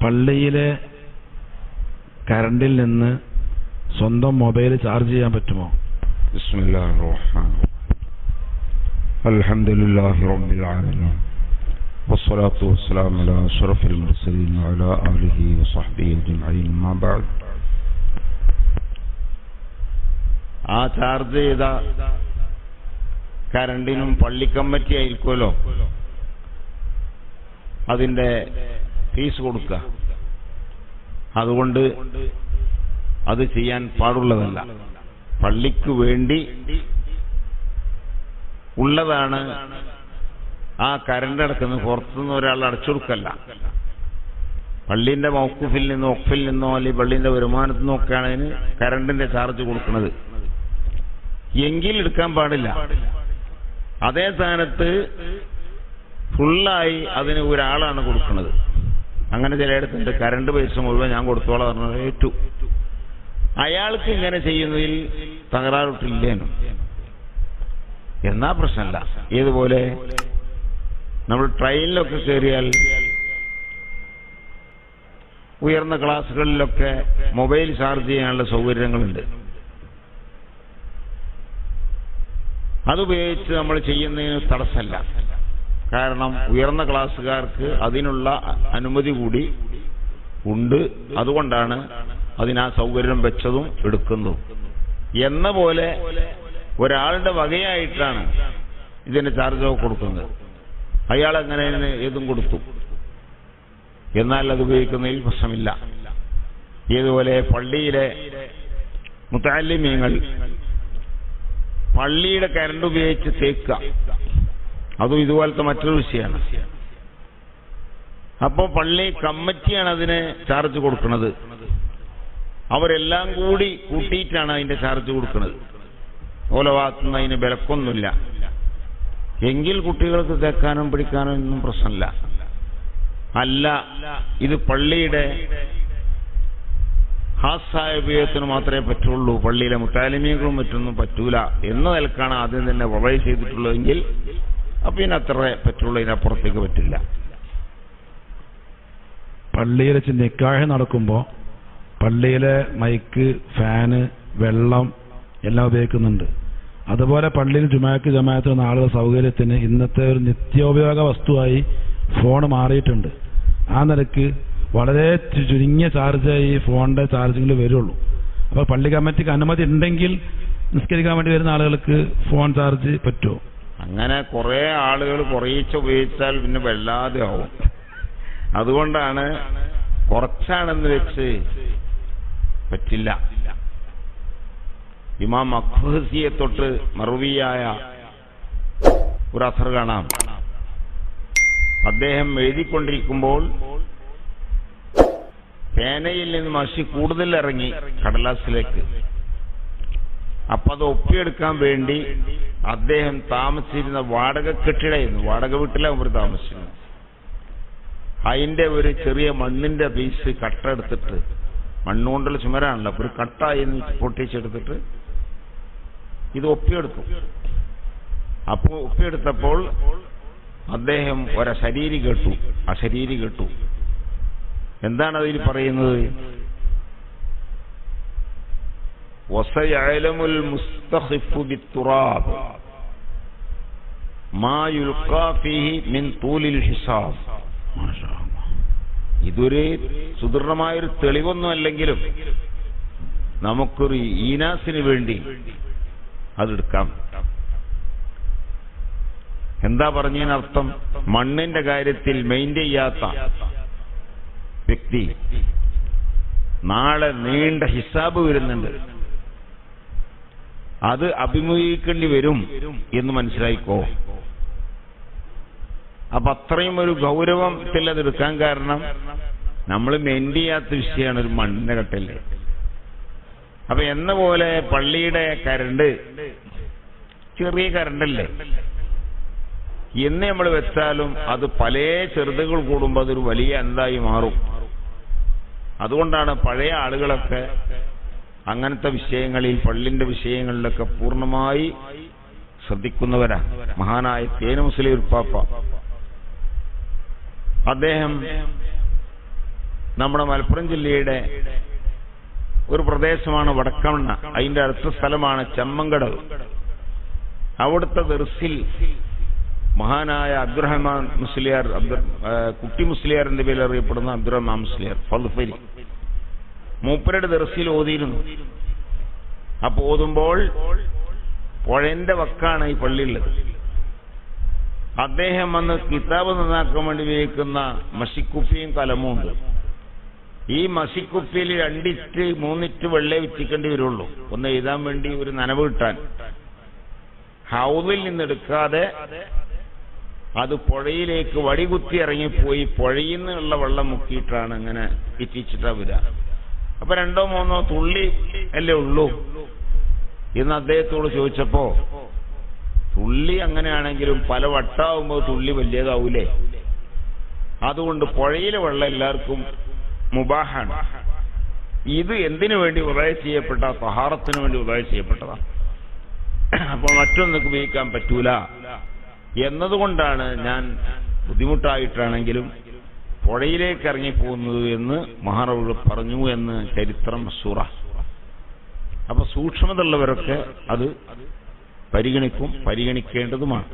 പള്ളിയിലെ കറണ്ടിൽ നിന്ന് സ്വന്തം മൊബൈൽ ചാർജ് ചെയ്യാൻ പറ്റുമോ بسم الله الرحمن الرحيم الحمد لله رب العالمين والصلاة والسلام على أشرف المرسلين وعلى آله وصحبه أجمعين ما بعد ആ ചാർജ് ചെയ്ത കരണ്ടിനും പള്ളി കമ്മിറ്റി ആയിരിക്കുമല്ലോ അതിന്റെ ഫീസ് കൊടുക്കുക അതുകൊണ്ട് അത് ചെയ്യാൻ പാടുള്ളതല്ല. പള്ളിക്ക് വേണ്ടി ഉള്ളതാണ് ആ കരണ്ട് അടക്കുന്നത്. പുറത്തുനിന്ന് ഒരാൾ അടച്ചു കൊടുക്കല്ല പള്ളിന്റെ മൗക്കുഫിൽ നിന്നോ ഒക്കിൽ നിന്നോ അല്ലെങ്കിൽ പള്ളിന്റെ വരുമാനത്തിൽ നിന്നോ ഒക്കെയാണ് അതിന് കരണ്ടിന്റെ ചാർജ് കൊടുക്കുന്നത്. എങ്കിൽ എടുക്കാൻ പാടില്ല. അതേ സ്ഥാനത്ത് ഫുള്ളായി അതിന് ഒരാളാണ് കൊടുക്കുന്നത്. അങ്ങനെ ചിലയിടത്തുണ്ട്. കരണ്ട് പൈസ മുഴുവൻ ഞാൻ കൊടുത്തോളാം പറഞ്ഞത് ഏറ്റു. അയാൾക്ക് ഇങ്ങനെ ചെയ്യുന്നതിൽ തകരാറിട്ടില്ലേനും. എന്നാ പ്രശ്നമല്ല ഏതുപോലെ? നമ്മൾ ട്രെയിനിലൊക്കെ കയറിയാൽ ഉയർന്ന ക്ലാസ്സുകളിലൊക്കെ മൊബൈൽ ചാർജ് ചെയ്യാനുള്ള സൗകര്യങ്ങളുണ്ട്. അതുപയോഗിച്ച് നമ്മൾ ചെയ്യുന്നതിന് തടസ്സമല്ല. കാരണം ഉയർന്ന ക്ലാസ്സുകാർക്ക് അതിനുള്ള അനുമതി കൂടി ഉണ്ട്. അതുകൊണ്ടാണ് അതിനാ സൗകര്യം വെച്ചതും എടുക്കുന്നതും. എന്ന പോലെ ഒരാളുടെ വകയായിട്ടാണ് ഇതിന് ചാർജ് കൊടുക്കുന്നത്. അയാൾ അങ്ങനെ ഏതും കൊടുത്തു. എന്നാൽ അത് ഉപയോഗിക്കുന്നതിൽ പ്രശ്നമില്ല. ഇതുപോലെ പള്ളിയിലെ മുത്താലിമ്യങ്ങൾ പള്ളിയുടെ കരണ്ട് ഉപയോഗിച്ച് തേക്കുക. അതും ഇതുപോലത്തെ മറ്റൊരു വിഷയമാണ്. അപ്പോൾ പള്ളി കമ്മിറ്റിയാണ് അതിന് ചാർജ് കൊടുക്കുന്നത്. അവരെല്ലാം കൂടി കൂട്ടിയിട്ടാണ് അതിന്റെ ചാർജ് കൊടുക്കുന്നത്. ഓല ഭാഗത്തുനിന്ന് അതിന് വിലക്കൊന്നുമില്ല. എങ്കിൽ കുട്ടികൾക്ക് തേക്കാനും പിടിക്കാനും ഒന്നും പ്രശ്നമില്ല. അല്ല ഇത് പള്ളിയുടെ ഹാസായ ഉപയോഗത്തിന് മാത്രമേ പറ്റുള്ളൂ. പള്ളിയിലെ മുത്താലിമീകളും മറ്റൊന്നും പറ്റൂല. എന്ന നിലക്കാണ് ആദ്യം തന്നെ വളരെ ചെയ്തിട്ടുള്ളതെങ്കിൽ അപ്പൊ ഇതിനത്ര പറ്റുള്ളൂ ഇതിനപ്പുറത്തേക്ക് പറ്റില്ല. പള്ളിയിൽ വെച്ച് നിക്കാഹ് നടക്കുമ്പോൾ പള്ളിയിലെ മൈക്ക് ഫാന് വെള്ളം എല്ലാം ഉപയോഗിക്കുന്നുണ്ട്. അതുപോലെ പള്ളിയിൽ ജുമാക്ക് ജമാഅത്ത് വന്ന ആളുകളുടെ സൗകര്യത്തിന് ഇന്നത്തെ ഒരു നിത്യോപയോഗ വസ്തുവായി ഫോൺ മാറിയിട്ടുണ്ട്. ആ നിലയ്ക്ക് വളരെ ചുരുങ്ങിയ ചാർജായി ഫോണിന്റെ ചാർജിങ്ങിൽ വരുള്ളൂ. അപ്പോൾ പള്ളി കമ്മിറ്റിക്ക് അനുമതി ഉണ്ടെങ്കിൽ നിസ്കരിക്കാൻ വേണ്ടി വരുന്ന ആളുകൾക്ക് ഫോൺ ചാർജ് പറ്റുമോ? അങ്ങനെ കുറെ ആളുകൾ കുറേശ്ശെ ഉപയോഗിച്ചാൽ പിന്നെ വല്ലാതെ ആവും. അതുകൊണ്ടാണ് കുറച്ചാണെന്ന് വെച്ച് പറ്റില്ല. ഇമാം അഖ്ബസിയെ തൊട്ട് മറുവിയായ ഒരു അസർ കാണാം. അദ്ദേഹം എഴുതിക്കൊണ്ടിരിക്കുമ്പോൾ പേനയിൽ നിന്ന് മഷി കൂടുതൽ ഇറങ്ങി കടലാസിലേക്ക്. അപ്പൊ അത് ഒപ്പിയെടുക്കാൻ വേണ്ടി അദ്ദേഹം താമസിച്ചിരുന്ന വാടക കെട്ടിടമായിരുന്നു. വാടക വീട്ടിലാണ് അവർ താമസിച്ചിരുന്നത്. അതിന്റെ ഒരു ചെറിയ മണ്ണിന്റെ പീസ് കട്ട എടുത്തിട്ട് മണ്ണുകൊണ്ടുള്ള ചുമരാണല്ലോ അപ്പൊ ഒരു കട്ടായി പൊട്ടിച്ചെടുത്തിട്ട് ഇത് ഒപ്പിയെടുത്തു അപ്പോ ഒപ്പിയെടുത്തപ്പോൾ അദ്ദേഹം ഒരശരീരി കെട്ടു. അശരീരി കെട്ടു. എന്താണ് അതിൽ പറയുന്നത്? ഇതൊരു സുദൃഢമായൊരു തെളിവൊന്നും അല്ലെങ്കിലും നമുക്കൊരു ഈനാസിന് വേണ്ടി അതെടുക്കാം എന്താ പറഞ്ഞതിനർത്ഥം? മണ്ണിന്റെ കാര്യത്തിൽ മെയിന്റെയിൻ ചെയ്യാത്ത വ്യക്തി നാളെ നീണ്ട ഹിസാബ് വരുന്നുണ്ട്. അത് അഭിമുഖീകരിക്കേണ്ടി വരും എന്ന് മനസ്സിലായിക്കോ? അപ്പൊ അത്രയും ഒരു ഗൗരവത്തിൽ അത് എടുക്കാൻ കാരണം നമ്മൾ മെന്റ് ചെയ്യാത്ത വിഷയമാണ് ഒരു മണ്ണിന്റെ കട്ടൽ. അപ്പൊ എന്ന പോലെ പള്ളിയുടെ കരണ്ട് ചെറിയ കരണ്ടല്ലേ? എന്ന് നമ്മൾ വെച്ചാലും അത് പല ചെറുതുകൾ കൂടുമ്പോൾ അതൊരു വലിയ എന്തായി മാറും. അതുകൊണ്ടാണ് പഴയ ആളുകളൊക്കെ അങ്ങനത്തെ വിഷയങ്ങളിൽ പള്ളിന്റെ വിഷയങ്ങളിലൊക്കെ പൂർണമായി ശ്രദ്ധിക്കുന്നവരാ. മഹാനായ തേന മുസ്ലിം ഉപ്പാപ്പ അദ്ദേഹം നമ്മുടെ മലപ്പുറം ജില്ലയുടെ ഒരു പ്രദേശമാണ് വടക്കമണ്ണ. അതിന്റെ അടുത്ത സ്ഥലമാണ് ചമ്മങ്കടവ്. അവിടുത്തെ ദർസിൽ മഹാനായ അബ്ദുറഹ്മാൻ മുസ്ലിയാർ അബ്ദു കുട്ടി മുസ്ലിയാർ മുസ്ലിയാറിന്റെ പേരിൽ അറിയപ്പെടുന്ന അബ്ദുറഹ്മാൻ മുസ്ലിയാർ ഫൽഫരി മൂപ്പരുടെ ദർസിൽ ഓതിയിരുന്നു. അപ്പൊ ഓതുമ്പോൾ പുഴന്റെ വക്കാണ് ഈ പള്ളിയുള്ളത്. അദ്ദേഹം വന്ന് കിതാബ് നന്നാക്കാൻ വേണ്ടി ഉപയോഗിക്കുന്ന മഷിക്കുപ്പിയും കലമും ഉണ്ട്. ഈ മഷിക്കുപ്പിയിൽ രണ്ടിറ്റ് മൂന്നിറ്റ് വെള്ളേ വിറ്റിക്കേണ്ടി വരുള്ളൂ. ഒന്ന് എഴുതാൻ വേണ്ടി ഒരു നനവ് കിട്ടാൻ. ഹൗദിൽ നിന്നെടുക്കാതെ അത് പുഴയിലേക്ക് വടികുത്തി ഇറങ്ങിപ്പോയി പുഴയിൽ നിന്നുള്ള വെള്ളം മുക്കിയിട്ടാണ് ഇങ്ങനെ ഇറ്റിച്ചിട്ടാ വരിക. അപ്പൊ രണ്ടോ മൂന്നോ തുള്ളി അല്ലേ ഉള്ളൂ? എന്ന് അദ്ദേഹത്തോട് ചോദിച്ചപ്പോ തുള്ളി അങ്ങനെയാണെങ്കിലും പല വട്ടാവുമ്പോൾ തുള്ളി വലിയതാവൂലേ? അതുകൊണ്ട് പുഴയിലെ വെള്ളം എല്ലാവർക്കും മുബാഹാണ്. ഇത് എന്തിനു വേണ്ടി ഉദയ ചെയ്യപ്പെട്ട? സഹാറത്തിന് വേണ്ടി ഉദയ ചെയ്യപ്പെട്ടതാ. അപ്പോൾ മറ്റൊന്നും ഉപയോഗിക്കാൻ പറ്റൂല. എന്നതുകൊണ്ടാണ് ഞാൻ ബുദ്ധിമുട്ടായിട്ടാണെങ്കിലും പുഴയിലേക്ക് ഇറങ്ങിപ്പോകുന്നത് എന്ന് മഹാറവ് പറഞ്ഞു എന്ന് ചരിത്രം സുറ. അപ്പൊ സൂക്ഷ്മതയുള്ളവരൊക്കെ അത് പരിഗണിക്കും പരിഗണിക്കേണ്ടതുമാണ്.